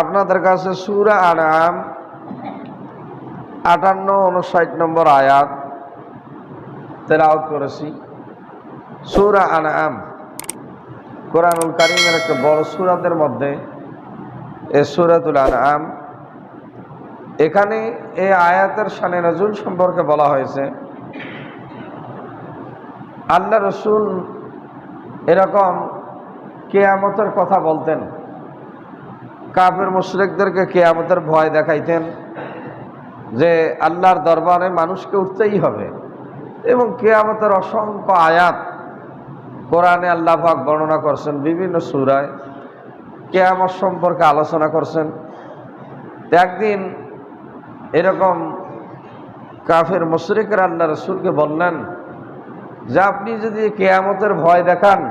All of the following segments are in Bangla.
আপনাদের কাছে সুরা আনাম আটান্ন উনষাট নম্বর আয়াত তেলাওত করেছি। সুরা আনাম, কোরআনুল কারিমের একটা বড় সুরাতের মধ্যে এ সুরাতুল আনাম। এখানে এ আয়াতের সানে নজুল সম্পর্কে বলা হয়েছে, আল্লাহ রসুল এরকম কেয়ামতের কথা বলতেন। কাফের মুশরিকদেরকে কেয়ামতের ভয় দেখাইতেন যে আল্লাহর দরবারে মানুষকে উঠতেই হবে। এবং কেয়ামতের অসংখ্য আয়াত কোরআনে আল্লাহ পাক বর্ণনা করছেন, বিভিন্ন সুরায় কেয়ামত সম্পর্কে আলোচনা করছেন। একদিন এরকম কাফের মুশরিকের আল্লাহ রসুলকে বললেন যে, আপনি যদি কেয়ামতের ভয় দেখান,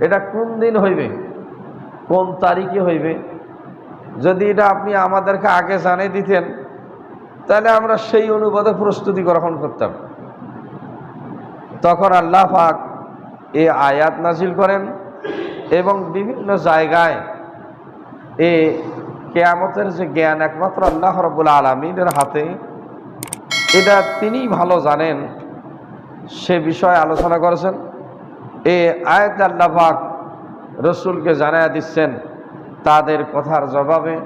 এটা কোন দিন হইবে? কোন তারিখে হইবে? যদি এটা আপনি আমাদেরকে আগে জানিয়ে দিতেন, তাহলে আমরা সেই অনুবাদে প্রস্তুতি গ্রহণ করতাম। তখন আল্লাহ পাক এ আয়াত নাজিল করেন এবং বিভিন্ন জায়গায় এ কেয়ামতের যে জ্ঞান একমাত্র আল্লাহ রবুল আলমিনের হাতে, এটা তিনি ভালো জানেন সে বিষয়ে আলোচনা করেছেন। এ আয়াত আল্লাহ পাক রসুলকে জানায়া দিচ্ছেন তাদের কথার জবাবে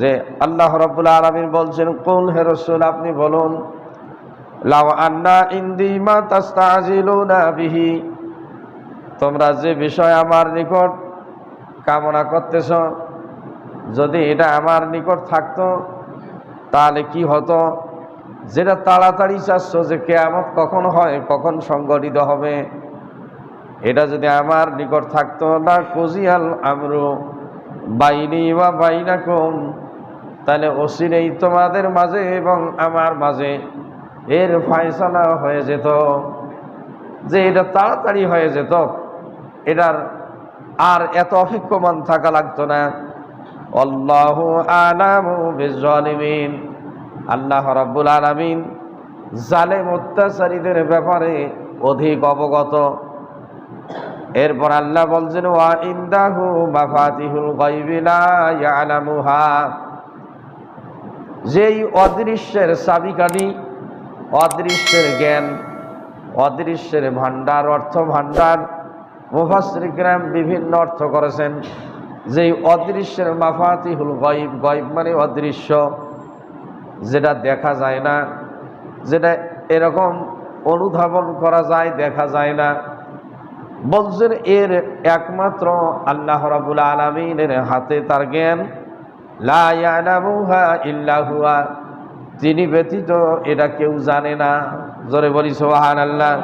যে আল্লাহ রব্বুল আলমিন বলছেন কোন হে রসুল, আপনি বলুন লাও আন্না তাস্তাজিলুনা বিহি, তোমরা যে বিষয় আমার নিকট কামনা করতেছ, যদি এটা আমার নিকট থাকতো, তাহলে কি হতো? যেটা তাড়াতাড়ি চাচ্ছ যে কেয়ামত কখন হয়, কখন সংগঠিত হবে? এটা যদি আমার নিকট থাকতো না, কুজিয়াল আমরু বাইনি বা বাইনা কম তাহলে অসিরেই তোমাদের মাঝে এবং আমার মাঝে এর ফায়সালা হয়ে যেত। যে এটা তাড়াতাড়ি হয়ে যেত, এটার আর এত অপেক্ষমান থাকা লাগতো না। অল্লাহ আলামু বিজলিমিন আল্লাহ রাব্বুল আলামিন জালেম অত্যাচারীদের ব্যাপারে অধিক অবগত। এরপর আল্লাহ বলছেন, ওয়া ইন্দাহু মাফাতিহুল গায়বি লা ইয়ালামুহা। যেই অদৃশ্যের চাবিকাঠি, অদৃশ্যের জ্ঞান, অদৃশ্যের ভাণ্ডার, অর্থ ভাণ্ডার মুফাসরিকরাম বিভিন্ন অর্থ করেছেন। যেই অদৃশ্যের মাফাতিহুল গয়ব গয়ব মানে অদৃশ্য, যেটা দেখা যায় না, যেটা এরকম অনুধাবন করা যায়, দেখা যায় না। বলছেন এর একমাত্র আল্লাহ রাবুল আলমিনের হাতে তার জ্ঞান। লাহা তিনি ব্যতীত এটা কেউ জানে না। জোরে বলি সোহান আল্লাহ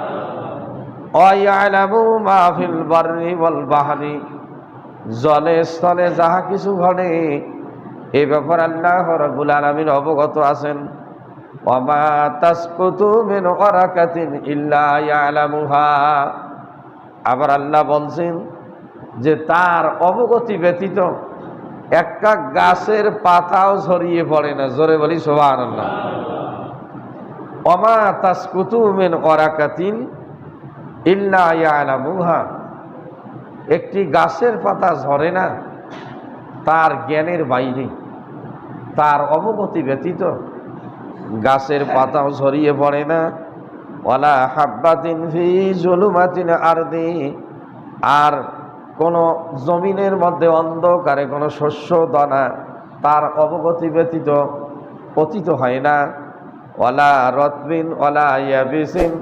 মাহফিল বল বাহারি। জলে স্থলে যাহা কিছু ঘটে, এ ব্যাপার আল্লাহ রাবুল আলমিন অবগত আছেন। অমা তাসকুতু মিন ওয়ারাকাতিন ইল্লা ইয়ালামুহা। আবার আল্লাহ বলছেন যে তার অবগতি ব্যতীত একটা গাছের পাতাও ঝরিয়ে পড়ে না। জোরে বলি সোহান আল্লাহ অমা তাসকুতু মিন ওয়ারাকাতিন ইল্লা ইয়ালামুহা। একটি গাছের পাতা ঝরে না, তার জ্ঞানের বাইরে। তার অবগতি ব্যতীত গাছের পাতাও ঝরিয়ে পড়ে না ওয়ালা হাব্বাতিন ফি জুলুমাতিন আরদি, আর কোনো জমিনের মধ্যে অন্ধকারে কোনো শস্য দানা তার অবগতি ব্যতীত পতিত হয় না। ওয়ালা রতবিন, ওয়ালা ইয়াবিসিন,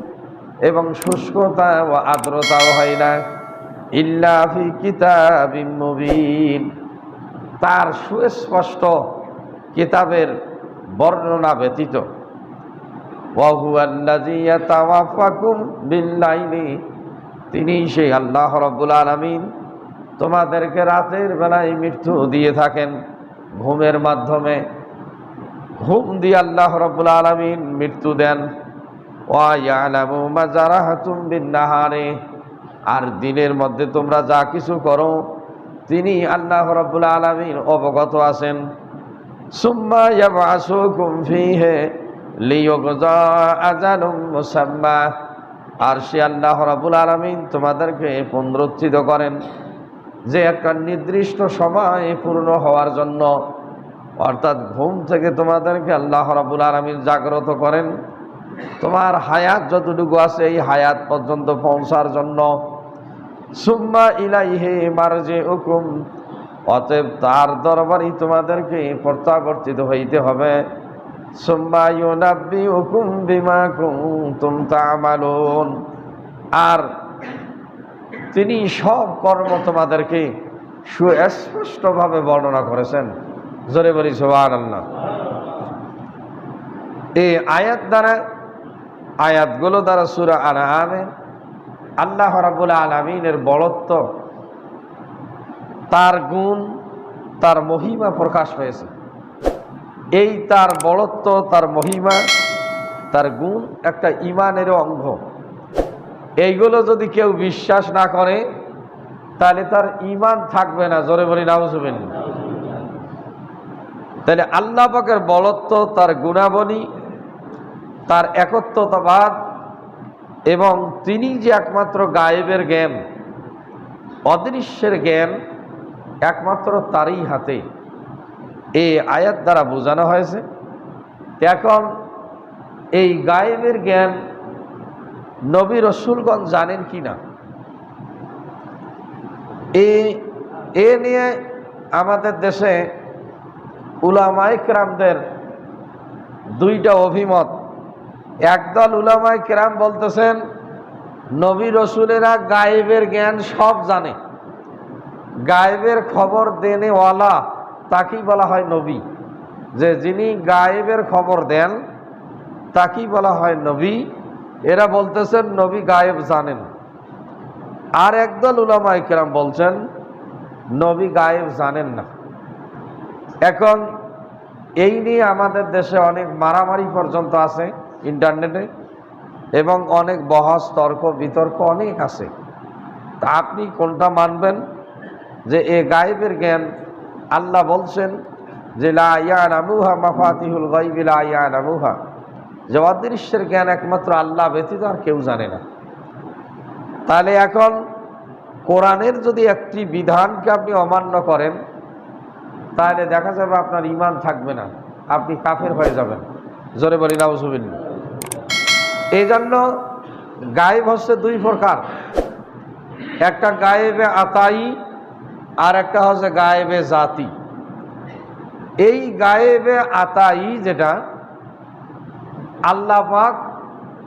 এবং শুষ্কতা ও আর্দ্রতাও হয় না। ইল্লা ফি কিতাবিম মুবিন, তার সুস্পষ্ট কিতাবের বর্ণনা ব্যতীত। তিনি সেই আল্লাহ রব্বুল আলমিন তোমাদেরকে রাতের বেলায় মৃত্যু দিয়ে থাকেন। ঘুমের মাধ্যমে। ঘুম দিয়ে আল্লাহ রব্বুল আলমিন মৃত্যু দেন। বিন্নাহারে। আর দিনের মধ্যে তোমরা যা কিছু করো, তিনি আল্লাহ রব্বুল আলমিন অবগত আছেন। সুম্মা ফীহি লিয়ুকযা আজালুম আর সে আল্লাহ রাবুল আলমিন তোমাদেরকে পুনরুত্থিত করেন। যে একটা নির্দিষ্ট সময় পূর্ণ হওয়ার জন্য। অর্থাৎ ঘুম থেকে তোমাদেরকে আল্লাহ রাবুল আলমিন জাগ্রত করেন। তোমার হায়াত যতটুকু আছে এই হায়াত পর্যন্ত পৌঁছার জন্য। সুম্মা ইলাই ইলাইহে মারজে হুকুম অতএব তার দরবারই তোমাদেরকে প্রত্যাবর্তিত হইতে হবে। আর তিনি সব কর্ম তোমাদেরকে সুস্পষ্টভাবে বর্ণনা করেছেন। জোরে বলি সোহান আল্লাহ এই আয়াত দ্বারা, আয়াতগুলো দ্বারা সুরা আনা আমে আল্লাহ রাবুল আলমিনের বড়ত্ব তার গুণ, তার মহিমা প্রকাশ হয়েছে। এই তার বড়ত্ব তার মহিমা, তার গুণ একটা ইমানের অঙ্গ। এইগুলো যদি কেউ বিশ্বাস না করে, তাহলে তার ইমান থাকবে না। জোরে বলি নাউজুবিন তাহলে আল্লাহ পাকের বলত্ব, তার গুণাবলী, তার একত্বতাবাদ এবং তিনি যে একমাত্র গায়েবের জ্ঞান, অদৃশ্যের জ্ঞান, একমাত্র তারই হাতে। এই আয়াত দ্বারা বোঝানো হয়েছে এখন এই গায়েবের জ্ঞান নবী রসুলগঞ্জ জানেন কি না? এ নিয়ে আমাদের দেশে উলামাই কেরামদের দুইটা অভিমত। একদল উলামাই কেরাম বলতেছেন, নবী রসুলেরা গায়েবের জ্ঞান সব জানে। গায়েবের খবর দেনেওয়ালা তাকেই বলা হয় নবী। যে যিনি গায়েবের খবর দেন, তাকেই বলা হয় নবী। এরা বলতেছেন, নবী গায়েব জানেন। আর একদল উলামা ইকরাম বলছেন, নবী গায়েব জানেন না। এখন এই নিয়ে আমাদের দেশে অনেক মারামারি পর্যন্ত আছে ইন্টারনেটে, এবং অনেক বহস, তর্ক, বিতর্ক অনেক আছে। তা আপনি কোনটা মানবেন? যে এ গায়েবের জ্ঞান আল্লাহ বলছেন যে, লা নামুহা মাফাতিহুল গাইবি লা ইয়া নামুহা যে অদৃশ্যের জ্ঞান একমাত্র আল্লাহ ব্যতীত আর কেউ জানে না। তাহলে এখন কোরআনের যদি একটি বিধানকে আপনি অমান্য করেন, তাহলে দেখা যাবে আপনার ইমান থাকবে না, আপনি কাফের হয়ে যাবেন। জোরে বলি না উসুবিন এই জন্য গায়েব হচ্ছে দুই প্রকার। একটা গায়েবে আতাই আর একটা হচ্ছে গায়েবে জাতি। এই গায়েবে আতাই যেটা, আল্লাহ পাক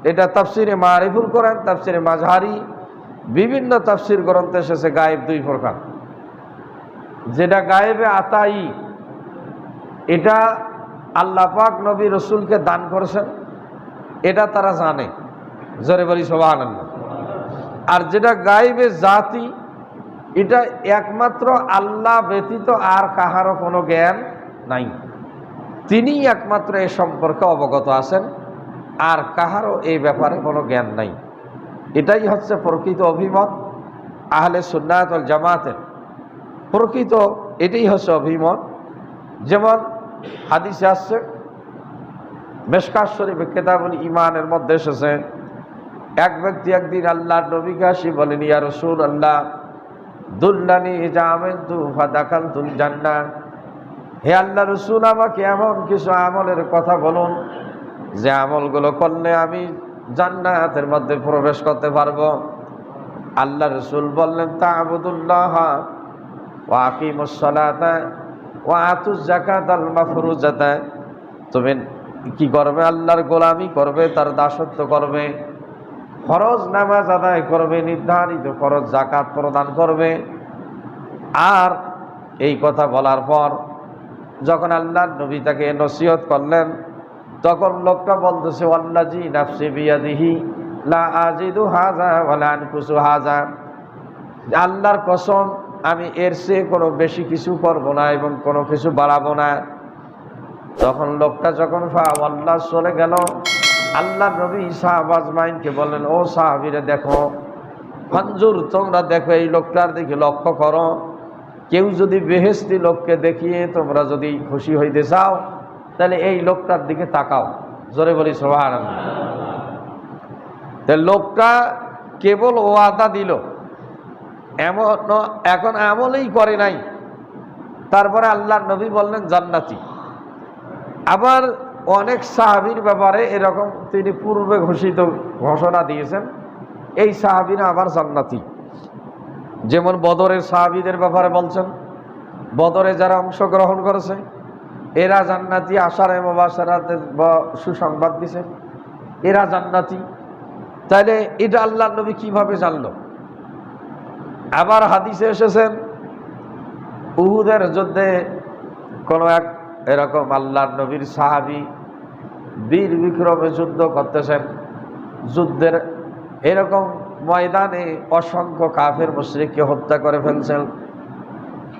এটা তাফসিরে মারিফুল করেন, তাফসিরে মাঝহারি বিভিন্ন তাফসির গ্রন্থে এসেছে গায়েব দুই প্রকার। যেটা গায়েবে আতাই, এটা আল্লাহ পাক নবী রসুলকে দান করেছেন, এটা তারা জানে। জোরে বলি সবান আর যেটা গায়েবে জাতি এটা একমাত্র আল্লাহ ব্যতীত আর কাহারও কোনো জ্ঞান নাই। তিনি একমাত্র এ সম্পর্কে অবগত আছেন, আর কাহারও এই ব্যাপারে কোনো জ্ঞান নাই। এটাই হচ্ছে প্রকৃত অভিমত আহলে সুন্নাতল জামাতের। প্রকৃত এটাই হচ্ছে অভিমত। যেমন হাদিসে আসছে মেশকার শরীফ কেতাবুল ইমানের মধ্যে এসেছে, এক ব্যক্তি একদিন আল্লাহ নবীকে আসি বলেন, ইয়া রসুল আল্লাহ দুল্লানি জামেন তু ফাদাকাল তুল জান্না হে আল্লাহ রসুল, আমাকে এমন কিছু আমলের কথা বলুন যে আমলগুলো করলে আমি জান্নাতের মধ্যে প্রবেশ করতে পারব। আল্লাহ রসুল বললেন তা আবুদুল্লাহ ওয়াকিমুসলাতা ও আতুস জাকাত আল মাফরুজাতা। তুমি কি করবে? আল্লাহর গোলামি করবে, তার দাসত্ব করবে। ফরজ নামাজ আদায় করবে, নির্ধারিত ফরজ জাকাত প্রদান করবে। আর এই কথা বলার পর যখন আল্লাহ নবী তাকে নসিহত করলেন, তখন লোকটা বলতেছে আল্লাজি নাফসি বিয়াদিহি লা আজিদু হাজা ওয়ালা আনকুসু হাজা আল্লাহর কসম, আমি এর চেয়ে কোনো বেশি কিছু করব না এবং কোনো কিছু বাড়াবো না। তখন লোকটা যখন ফা আল্লাহ চলে গেল আল্লাহ নবী শাহবাজ মাইনকে বললেন, ও সাহাবিরে দেখো, মঞ্জুর, তোমরা দেখো এই লোকটার দিকে লক্ষ্য করো। কেউ যদি বেহেস্তি লোককে দেখিয়ে তোমরা যদি খুশি হইতে চাও, তাহলে এই লোকটার দিকে তাকাও। জোরে বলি সোহান লোকটা কেবল ওয়াদা দিল। এমন, এখন আমলেই করে নাই। তারপরে আল্লাহ নবী বললেন, জান্নাতি। আবার অনেক সাহাবির ব্যাপারে এরকম তিনি পূর্বে ঘোষিত ঘোষণা দিয়েছেন, এই সাহাবিরা আবার জান্নাতি। যেমন বদরের সাহাবিদের ব্যাপারে বলছেন, বদরে যারা অংশগ্রহণ করেছে, এরা জান্নাতি আশার মোবাসারাতের সুসংবাদ দিছে, এরা জান্নাতি। তাইলে এটা আল্লাহ নবী কীভাবে জানল? আবার হাদিসে এসেছেন, উহুদের যুদ্ধে কোনো এক এরকম আল্লাহর নবীর সাহাবি বীর বিক্রমে যুদ্ধ করতেছেন। যুদ্ধের এরকম ময়দানে অসংখ্য কাফের মুশ্রিককে হত্যা করে ফেলছেন।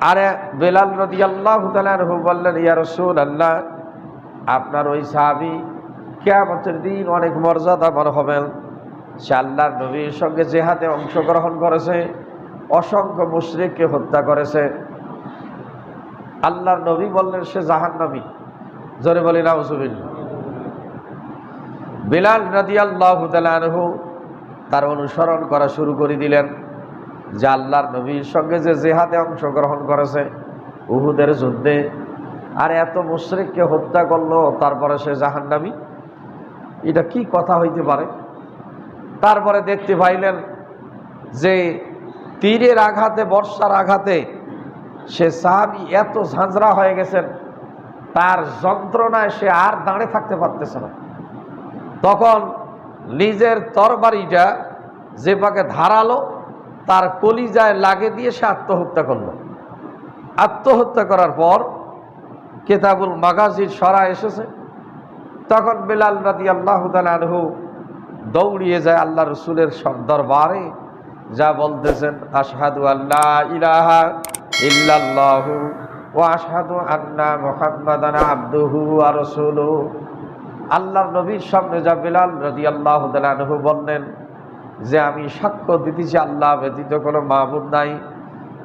আরে বেলাল নদী আল্লাহ তালু বললেন, ইয়া রসুল আল্লাহ আপনার ওই সাহাবি কেয়ামতের দিন অনেক মর্যাদাবান হবেন। সে আল্লাহর নবীর সঙ্গে জেহাদে অংশগ্রহণ করেছে, অসংখ্য মুশ্রিককে হত্যা করেছে। আল্লাহর নবী বললেন, সে জাহান নবী জোরে বলি নাউজুবিল্লা বিলাল রাদি আল্লাহ তালু তার অনুসরণ করা শুরু করে দিলেন, যে আল্লাহর নবীর সঙ্গে যে জেহাদে অংশগ্রহণ করেছে উহুদের যুদ্ধে। আর এত মুশ্রিককে হত্যা করল, তারপরে সে জাহান্নামী। এটা কি কথা হইতে পারে? তারপরে দেখতে পাইলেন যে তীরের আঘাতে, বর্ষার আঘাতে সে সাহাবি এত ঝাঁঝরা হয়ে গেছেন, তার যন্ত্রণায় সে আর দাঁড়ে থাকতে পারতেছে না। তখন নিজের তরবারিটা যে পাকে ধারালো, তার কলিজায় লাগে দিয়ে সে আত্মহত্যা করল। আত্মহত্যা করার পর কেতাবুল মাগাজির সরা এসেছে। তখন বেলাল রাতি আল্লাহ তালহু দৌড়িয়ে যায় আল্লাহ রসুলের দরবারে, যা বলতেছেন, আশহাদু আল্লাহ ইলাহা ইল্লাল্লাহু ও আশহাদু আন্না মুহাম্মাদান আবদুহু আর রসুলু আল্লাহর নবীর সামনে যা বেলাল রাজি আল্লাহ তালহু বললেন যে আমি সাক্ষ্য দিতেছি আল্লাহ ব্যতীত কোনো মাহবুদ নাই।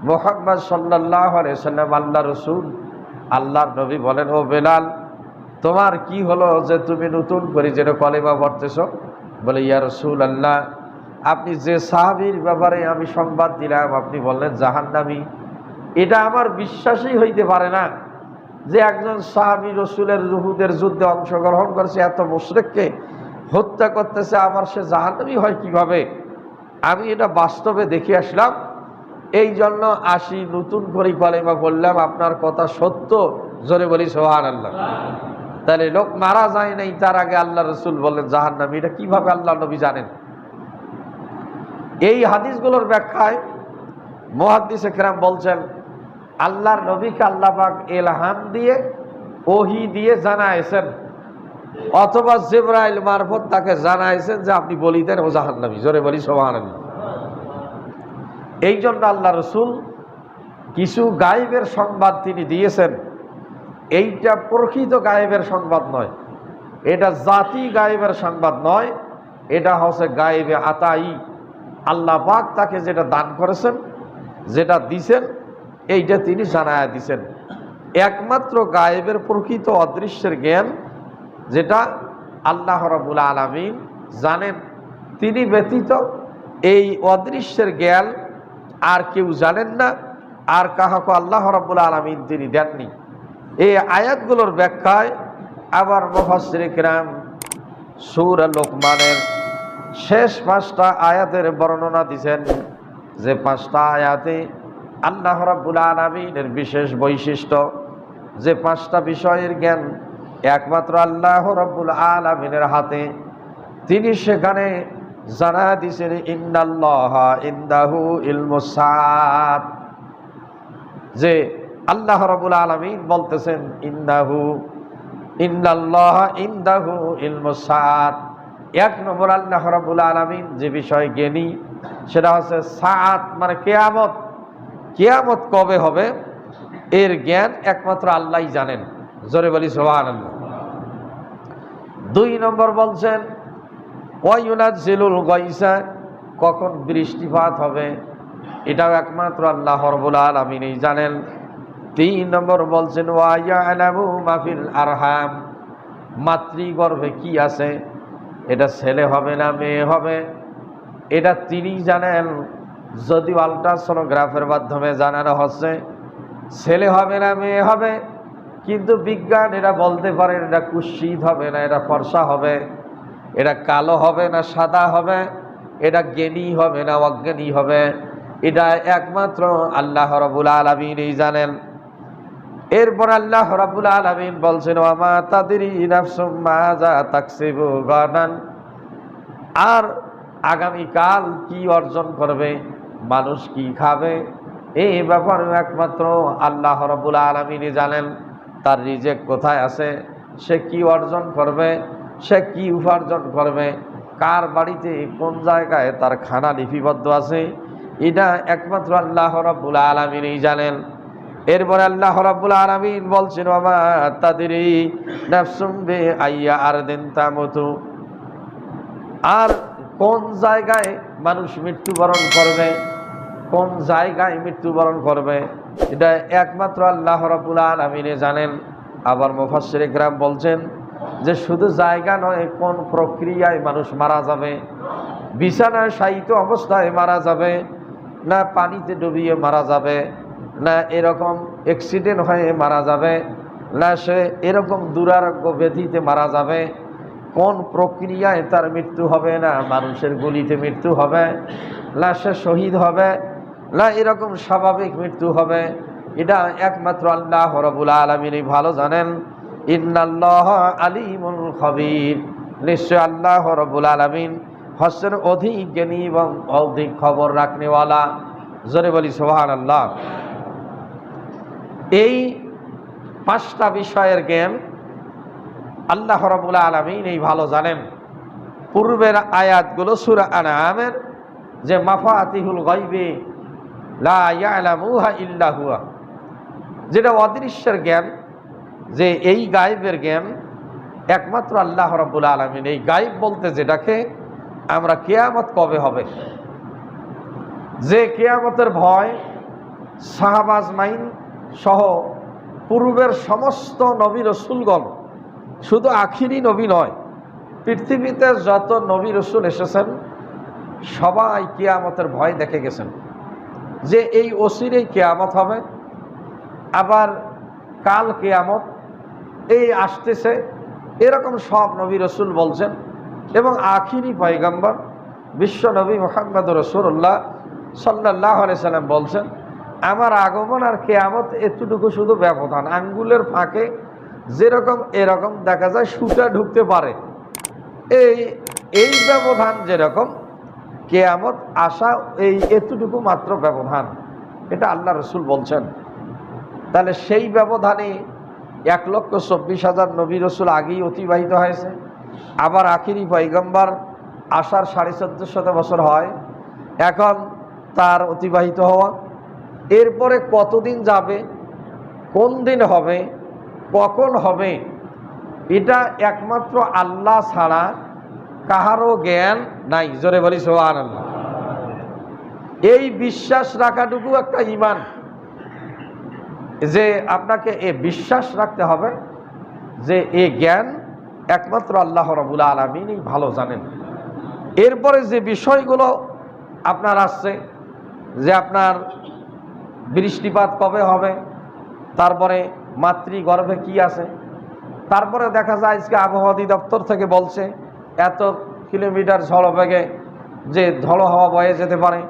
মোহাম্মদ সাল্লাহ সাল্লাম আল্লাহ রসুল। আল্লাহর নবী বলেন, ও বেলাল, তোমার কি হলো যে তুমি নতুন করে যেন কলেমা পড়তেছ? বলে, ইয়া রসুল আল্লাহ আপনি যে সাহাবির ব্যাপারে আমি সংবাদ দিলাম, আপনি বললেন জাহান্নামি। এটা আমার বিশ্বাসই হইতে পারে না। যে একজন সাহাবি রসুলের রুহুদের যুদ্ধে অংশগ্রহণ করেছে, এত মুশরেককে হত্যা করতেছে, আমার সে জাহান্নামি হয় কীভাবে? আমি এটা বাস্তবে দেখে আসলাম। এই জন্য আসি, নতুন করে কলেমা বললাম আপনার কথা সত্য। জোরে বলি সোহান আল্লাহ তাহলে লোক মারা যায় নাই, তার আগে আল্লাহ রসুল বললেন জাহান এটা কীভাবে আল্লাহ নবী জানেন? এই হাদিসগুলোর ব্যাখ্যায় মহাদিস একরাম বলছেন আল্লাহর নবীকে আল্লাহ পাক এলহাম দিয়ে, ওহি দিয়ে জানাইছেন। অথবা জেব্রাইল মারফত তাকে জানাইছেন যে আপনি বলিতেন, ও জাহান নবী জোরে বলি সোহান এই জন্য আল্লাহ রসুল কিছু গায়েবের সংবাদ তিনি দিয়েছেন। এইটা প্রকৃত গায়েবের সংবাদ নয়। এটা জাতি গায়েবের সংবাদ নয়। এটা হচ্ছে গায়েবে আতাই। আল্লাহ পাক তাকে যেটা দান করেছেন, যেটা দিছেন এইটা তিনি জানায় দিছেন। একমাত্র গায়েবের প্রকৃত অদৃশ্যের জ্ঞান, যেটা আল্লাহ রবুল আলমিন জানেন। তিনি ব্যতীত এই অদৃশ্যের জ্ঞান আর কেউ জানেন না, আর কাহাকে আল্লাহ রবুল আলমিন তিনি দেননি। এই আয়াতগুলোর ব্যাখ্যায় আবার মহাশ্রিকরাম সুর লোকমানের শেষ পাঁচটা আয়াতের বর্ণনা দিছেন যে পাঁচটা আয়াতে আল্লাহ রাব্বুল আলমিনের বিশেষ বৈশিষ্ট্য যে পাঁচটা বিষয়ের জ্ঞান, একমাত্র আল্লাহ রব্বুল আলমিনের হাতে, তিনি সেখানে জানা দিছেন ইন্দাল্লাহ ইন্দাহু ইলমুসাদ যে আল্লাহ রবুল আলমিন বলতেছেন ইন্দাহু ইন্দাল্লাহ ইন্দাহু ইলমুসাদ এক নম্বর আল্লাহ রবুল আলমিন যে বিষয় জ্ঞানী, সেটা হচ্ছে সাত মানে কেয়ামত। কেয়ামত কবে হবে? এর জ্ঞান একমাত্র আল্লাহ জানেন। জোরে বলি সোহান দুই নম্বর বলছেন ওয়াইনাজ জিলুল গইসা কখন বৃষ্টিপাত হবে? এটাও একমাত্র আল্লাহ রবুল আলমিনই জানেন। তিন নম্বর বলছেন ওয়াইয়ালামু মাফিল আরহাম মাতৃগর্ভে কি আছে? এটা ছেলে হবে না মেয়ে হবে? এটা তিনি জানেন। যদি আলট্রাসোনোগ্রাফের মাধ্যমে জানানো হচ্ছে, ছেলে হবে না, মেয়ে হবে, কিন্তু বিজ্ঞান এরা বলতে পারে এটা কুৎসিত হবে না এটা ফর্সা হবে এটা কালো হবে না, সাদা হবে এটা জ্ঞানী হবে না, অজ্ঞানী হবে। এটা একমাত্র আল্লাহ রবুল আলমিনই জানেন। এরপর আল্লাহ রাবুল আলমিন বলছেন আমা তাদের আর আগামীকাল কি অর্জন করবে? মানুষ কি খাবে? এই ব্যাপারে একমাত্র আল্লাহ রবুল আলমিনই জানেন। তার রিজেক কোথায় আছে? সে কি অর্জন করবে? সে কি উপার্জন করবে? কার বাড়িতে, কোন জায়গায় তার খানা লিপিবদ্ধ আছে? এটা একমাত্র আল্লাহ রব্বুল আলমিনই জানেন। এরপরে আল্লাহ রব্বুল আলমিন বলছেন বাবা তাদের আইয়া আর কোন জায়গায় মানুষ মৃত্যুবরণ করবে, কোন জায়গায় মৃত্যুবরণ করবে, এটা একমাত্র আল্লাহ রব্বুল আলমিনে জানেন। আবার মুফাসির গ্রাম বলছেন যে শুধু জায়গা নয়, কোন প্রক্রিয়ায় মানুষ মারা যাবে, বিছানায় শায়িত অবস্থায় মারা যাবে, না পানিতে ডুবিয়ে মারা যাবে, না এরকম অ্যাক্সিডেন্ট হয়ে মারা যাবে, না সে এরকম দুরারোগ্য ব্যাধিতে মারা যাবে কোন প্রক্রিয়ায় তার মৃত্যু হবে না? মানুষের গুলিতে মৃত্যু হবে না সে শহীদ হবে না এরকম স্বাভাবিক মৃত্যু হবে। এটা একমাত্র আল্লাহ রবুল আলমিনই ভালো জানেন। ইন্নাল্লাহ আলিমুল খবির। নিশ্চয় আল্লাহ রবুল আলমিন হসের অধিক জ্ঞানী এবং অধিক খবর রাখনেওয়ালা। জোরে বলি সোহান আল্লাহ এই পাঁচটা বিষয়ের জ্ঞান আল্লাহ রবুল আলমিন এই ভালো জানেন। পূর্বের আয়াতগুলো সুরা আনামের যে মাফাতিহুল গাইবে লা ইয়ালামুহা ইল্লা হুয়া, যেটা অদৃশ্যের জ্ঞান, যে এই গায়েবের জ্ঞান, একমাত্র আল্লাহ রব্বুল আলমিন এই গায়েব বলতে যেটাকে আমরা কেয়ামত কবে হবে? যে কেয়ামতের ভয় শাহবাজ মাইন সহ পূর্বের সমস্ত নবী রসুলগণ শুধু আখিরি নবী নয়, পৃথিবীতে যত নবী রসুল এসেছেন, সবাই কেয়ামতের ভয় দেখে গেছেন যে এই অসিরেই কেয়ামত হবে, আবার কাল কেয়ামত, এই আসতেছে, এরকম সব নবী রসুল বলছেন এবং আখিরি পয়গম্বর, বিশ্ব নবী মোহাম্মদ রসুল্লাহ সাল্লাহ সাল্লাম বলছেন, আমার আগমন আর কেয়ামত এতটুকু শুধু ব্যবধান, আঙ্গুলের ফাঁকে যেরকম এরকম দেখা যায় সুতা ঢুকতে পারে। এই এই ব্যবধান যেরকম, কেয়ামত আসা এই এতটুকু মাত্র ব্যবধান। এটা আল্লাহ রসুল বলছেন। তাহলে সেই ব্যবধানে এক লক্ষ চব্বিশ হাজার নবী রসুল আগেই অতিবাহিত হয়েছে। আবার আখিরি পৈগম্বার আসার সাড়ে চোদ্দ শত বছর হয়। এখন তার অতিবাহিত হওয়া। এরপরে কতদিন যাবে? কোন দিন হবে? কখন হবে? এটা একমাত্র আল্লাহ ছাড়া কাহারও জ্ঞান নাই। জোরে বলি সোহান এই বিশ্বাস রাখাটুকু একটা ইমান। যে আপনাকে এ বিশ্বাস রাখতে হবে যে এ জ্ঞান একমাত্র আল্লাহ রবুল আলমিনই ভালো জানেন। এরপরে যে বিষয়গুলো আপনার আসছে, যে আপনার বৃষ্টিপাত কবে হবে, তারপরে মাতৃগর্ভে কি আছে? তারপরে দেখা যায় আজকে আবহাওয়া অধিদপ্তর থেকে বলছে, এত কিলোমিটার ঝড় বেগে যে ঝড় হাওয়া বয়ে যেতে পারে।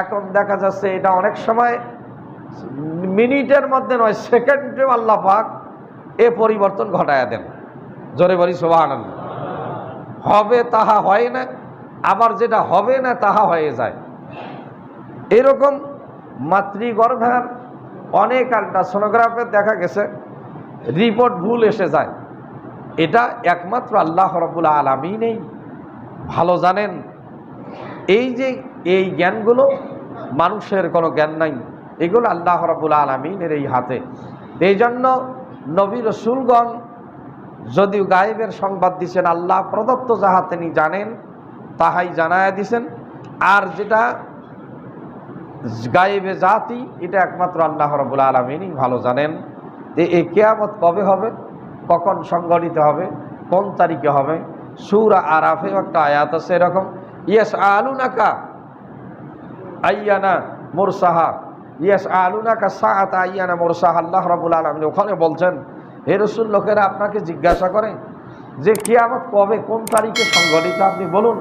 এখন দেখা যাচ্ছে এটা অনেক সময় মিনিটের মধ্যে নয়, সেকেন্ডে আল্লাহ পাক এ পরিবর্তন ঘটায় দেন। জোরে বলি সোহান হবে তাহা হয় না, আবার যেটা হবে না তাহা হয়ে যায়। এরকম মাতৃগর্ভের অনেক আল্ট্রাসোনোগ্রাফে দেখা গেছে, রিপোর্ট ভুল এসে যায়। এটা একমাত্র আল্লাহ রবুল আলমিনেই ভালো জানেন। এই যে এই জ্ঞানগুলো মানুষের কোনো জ্ঞান নাই, এগুলো আল্লাহ রবুল আলমিনের এই হাতে। এই জন্য নবী রসুলগণ যদিও গায়েবের সংবাদ দিচ্ছেন আল্লাহ প্রদত্ত যাহা তিনি জানেন, তাহাই জানায় দিছেন। আর যেটা গায়েবে জাতি, এটা একমাত্র আল্লাহ রবুল আলমিনই, ভালো জানেন। যে এই কেয়ামত কবে হবে? কখন সংগঠিত হবে? কোন তারিখে হবে? সুরা আরাফে একটা আয়াত আছে এরকম ইয়েস আলু নাকা আইয়ানা মোরসাহা ইয়েস আলুনা কা সাআত আইয়ানা মোরসাহা আল্লাহ রাবুল আলমিন ওখানে বলছেন, হে রসুল, লোকেরা আপনাকে জিজ্ঞাসা করে যে কিয়ামত কবে, কোন তারিখে সংঘটিত? আপনি বলুন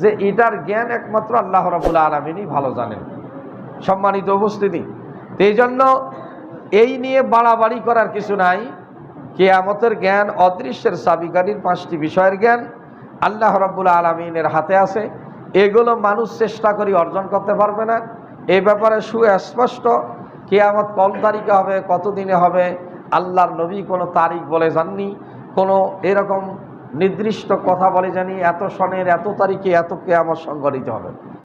যে এটার জ্ঞান একমাত্র আল্লাহ রাবুল আলমিনই ভালো জানেন। সম্মানিত উপস্থিতি। এই জন্য এই নিয়ে বাড়াবাড়ি করার কিছু নাই। কেয়ামতের জ্ঞান, অদৃশ্যের সাবিকারীর পাঁচটি বিষয়ের জ্ঞান আল্লাহ রাব্বুল আলমিনের হাতে আছে। এগুলো মানুষ চেষ্টা করি অর্জন করতে পারবে না। এ ব্যাপারে সুস্পষ্ট, কেয়ামত কম তারিখে হবে কত দিনে হবে, আল্লাহর নবী কোনো তারিখ বলে যাননি কোনো এরকম নির্দিষ্ট কথা বলে জানি, এত সনের এত তারিখে এত কেয়ামত সংগঠিত হবে।